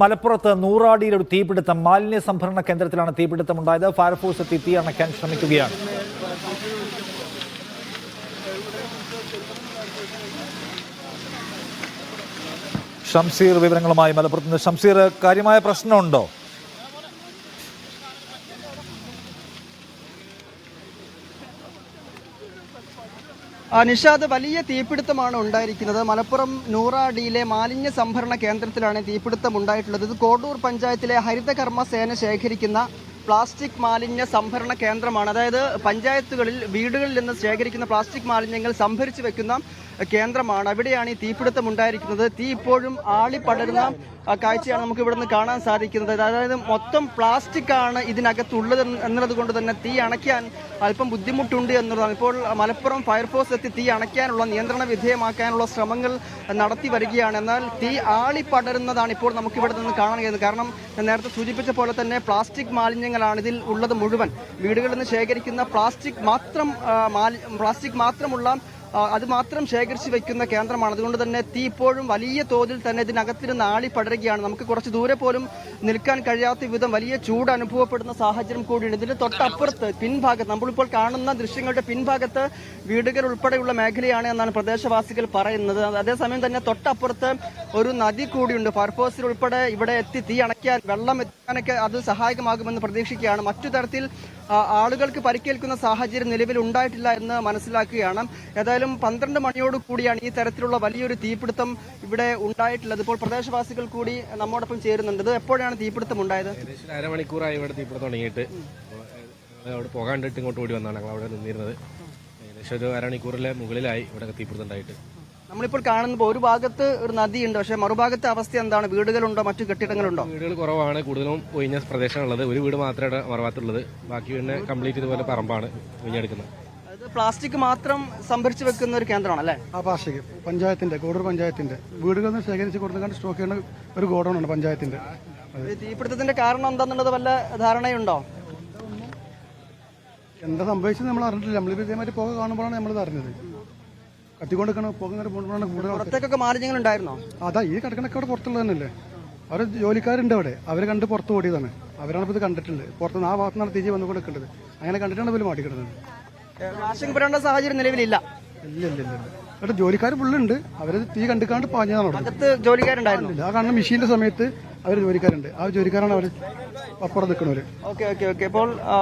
മലപ്പുറത്ത് നൂറാടിയിൽ ഒരു തീപിടുത്തം മാലിന്യ സംഭരണ കേന്ദ്രത്തിലാണ് തീപിടുത്തം ഉണ്ടായത്. ഫയർഫോഴ്സ് എത്തി തീ അണയ്ക്കാൻ ശ്രമിക്കുകയാണ്. ഷംസീർ വിവരങ്ങളുമായി മലപ്പുറത്ത് ഷംസീർ കാര്യമായ പ്രശ്നമുണ്ടോ? നിഷാദ് വലിയ തീപിടുത്തമാണ് ഉണ്ടായിരിക്കുന്നത്. മലപ്പുറം നൂറാടിയിലെ മാലിന്യ സംഭരണ കേന്ദ്രത്തിലാണ് തീപിടുത്തം ഉണ്ടായിട്ടുള്ളത്. ഇത് കോട്ടൂർ പഞ്ചായത്തിലെ ഹരിതകർമ്മ സേന ശേഖരിക്കുന്ന പ്ലാസ്റ്റിക് മാലിന്യ സംഭരണ കേന്ദ്രമാണ്. അതായത് പഞ്ചായത്തുകളിൽ വീടുകളിൽ നിന്ന് ശേഖരിക്കുന്ന പ്ലാസ്റ്റിക് മാലിന്യങ്ങൾ സംഭരിച്ചു വെക്കുന്ന കേന്ദ്രമാണ്. അവിടെയാണ് ഈ തീപിടുത്തം ഉണ്ടായിരിക്കുന്നത്. തീ ഇപ്പോഴും ആളിപ്പടരുന്ന കാഴ്ചയാണ് നമുക്ക് ഇവിടുന്ന് കാണാൻ സാധിക്കുന്നത്. അതായത് മൊത്തം പ്ലാസ്റ്റിക് ആണ് ഇതിനകത്തുള്ളത് എന്നുള്ളത് കൊണ്ട് തന്നെ തീ അണയ്ക്കാൻ അല്പം ബുദ്ധിമുട്ടുണ്ട് എന്നുള്ളതാണ്. ഇപ്പോൾ മലപ്പുറം ഫയർഫോഴ്സ് എത്തി തീ അണയ്ക്കാനുള്ള നിയന്ത്രണ വിധേയമാക്കാനുള്ള ശ്രമങ്ങൾ നടത്തി വരികയാണ്. എന്നാൽ തീ ആളി പടരുന്നതാണ് ഇപ്പോൾ നമുക്ക് ഇവിടെ നിന്ന് കാണാൻ കഴിയുന്നത്. കാരണം നേരത്തെ സൂചിപ്പിച്ച പോലെ തന്നെ പ്ലാസ്റ്റിക് മാലിന്യങ്ങളാണ് ഇതിൽ ഉള്ളത് മുഴുവൻ. വീടുകളിൽ നിന്ന് ശേഖരിക്കുന്ന പ്ലാസ്റ്റിക് മാത്രം പ്ലാസ്റ്റിക് മാത്രമുള്ള അത് മാത്രം ശേഖരിച്ച് വെക്കുന്ന കേന്ദ്രമാണ്. അതുകൊണ്ട് തന്നെ തീ ഇപ്പോഴും വലിയ തോതിൽ തന്നെ ഇതിനകത്തിരുന്ന് ആളി പടരുകയാണ്. നമുക്ക് കുറച്ച് ദൂരെ പോലും നിൽക്കാൻ കഴിയാത്ത വിധം വലിയ ചൂട് അനുഭവപ്പെടുന്ന സാഹചര്യം കൂടിയുണ്ട്. ഇതിന്റെ തൊട്ടപ്പുറത്ത് പിൻഭാഗത്ത് നമ്മളിപ്പോൾ കാണുന്ന ദൃശ്യങ്ങളുടെ പിൻഭാഗത്ത് വീടുകൾ ഉൾപ്പെടെയുള്ള മേഖലയാണ് എന്നാണ് പ്രദേശവാസികൾ പറയുന്നത്. അതേസമയം തന്നെ തൊട്ടപ്പുറത്ത് ഒരു നദി കൂടിയുണ്ട്. ഫയർഫോഴ്സിൽ ഉൾപ്പെടെ ഇവിടെ എത്തി തീ അണയ്ക്കാൻ വെള്ളം എത്താനൊക്കെ അത് സഹായകമാകുമെന്ന് പ്രതീക്ഷിക്കുകയാണ്. മറ്റു തരത്തിൽ ആളുകൾക്ക് പരിക്കേൽക്കുന്ന സാഹചര്യം നിലവിൽ ഉണ്ടായിട്ടില്ല എന്ന് മനസ്സിലാക്കുകയാണ്. ഏതായാലും പന്ത്രണ്ട് മണിയോട് കൂടിയാണ് ഈ തരത്തിലുള്ള വലിയൊരു തീപിടുത്തം ഇവിടെ ഉണ്ടായിട്ടുള്ളത്. ഇപ്പോൾ പ്രദേശവാസികൾ കൂടി നമ്മോടൊപ്പം ചേരുന്നുണ്ട്. ഇത് എപ്പോഴാണ് തീപിടുത്തം ഉണ്ടായത്? അരമണിക്കൂറായി ഇവിടെ തീപിടുത്തം തുടങ്ങിയിട്ട്. അവിടെ പോകാണ്ടിട്ട് ഇങ്ങോട്ട് ഓടി വന്നാണ് ഞങ്ങൾ അവിടെ നിന്നിരുന്നത്. ഏകദേശം ഒരു അരമണിക്കൂറിലെ മുകളിലായി ഇവിടെ തീപിടുത്തം ഉണ്ടായിട്ട്. നമ്മളിപ്പോൾ കാണുമ്പോൾ ഒരു ഭാഗത്ത് ഒരു നദിയുണ്ട് പക്ഷേ മറുഭാഗത്തെ അവസ്ഥ എന്താണ്? വീടുകളുണ്ടോ? മറ്റു കെട്ടിടങ്ങളുണ്ടോ? വീടുകൾ കുറവാണ്. കൂടുതലും ഒഴിഞ്ഞ പ്രദേശമാണുള്ളത്. ഒരു വീട് മാത്രമേ മറവാത്തുള്ളത് ബാക്കി പിന്നെ കംപ്ലീറ്റ് ഇതുപോലെ പറമ്പാണ് ഒഴിഞ്ഞെടുക്കുന്നത്. അത് പ്ലാസ്റ്റിക് മാത്രം സംഭരിച്ചു വെക്കുന്ന ഒരു കേന്ദ്രമാണ് അല്ലേ? ആ പ്ലാസ്റ്റിക്. പഞ്ചായത്തിന്റെ കോടൂർ പഞ്ചായത്തിന്റെ വീടുകളിൽ നിന്ന് ശേഖരിച്ച് കൊടുത്തുകൊണ്ട് സ്റ്റോക്ക് ചെയ്യുന്ന ഒരു ഗോഡൗൺ ആണ് പഞ്ചായത്തിന്റെ ഈ തീപിടുത്തത്തിന്റെ കാരണം എന്താണെന്നുള്ളത് വല്ല ധാരണയുണ്ടോ? എന്താ സംഭവിച്ചത് നമ്മൾ അറിഞ്ഞിട്ടില്ല. നമ്മളിപ്പോൾ ഇതേമാതിരി പോകെ കാണുമ്പോഴാണ് നമ്മൾ അറിഞ്ഞത്. കത്തിക്കൊണ്ടിരിക്കണം പുക ഇങ്ങനെ പോകുമ്പോഴാണ് പുറത്തേക്കൊക്കെ മാലിന്യങ്ങൾ ഉണ്ടായിരുന്നോ അതാ ഈ കിടക്കണൊക്കെ അവിടെ പുറത്തുള്ളത് തന്നെയല്ലേ? അവർ ജോലിക്കാരുണ്ട് അവിടെ. അവരെ കണ്ട് പുറത്ത് ഓടിയതാണ്. അവരാണ് ഇപ്പോൾ ഇത് കണ്ടിട്ടുള്ളത്. പുറത്ത് ആ ഭാഗത്തു നിന്നാണ് തിരിച്ച് വന്നു കൊടുക്കേണ്ടത് അങ്ങനെ കണ്ടിട്ടാണ് ഇവർ മാട്ടിക്കിടുന്നത് ആശങ്കപ്പെടേണ്ട സാഹചര്യം നിലവിലില്ല. ഇല്ല ഇല്ല ഇല്ല അവിടെ ജോലിക്കാർ ഫുള്ളുണ്ട്. അവരത് തീ കണ്ടിക്കാണ്ട് പാഞ്ഞതാണ് അകത്ത് ജോലിക്കാരുണ്ടായിരുന്നു? ഇല്ല ആ കാണുന്ന മെഷീന്റെ സമയത്ത് അവർ ജോലിക്കാരുണ്ട്. ആ ജോലിക്കാരാണ് അവർ അപ്പുറം നിൽക്കുന്നവര് ഓക്കെ ഓക്കെ ഓക്കെ. ഇപ്പോൾ ആ,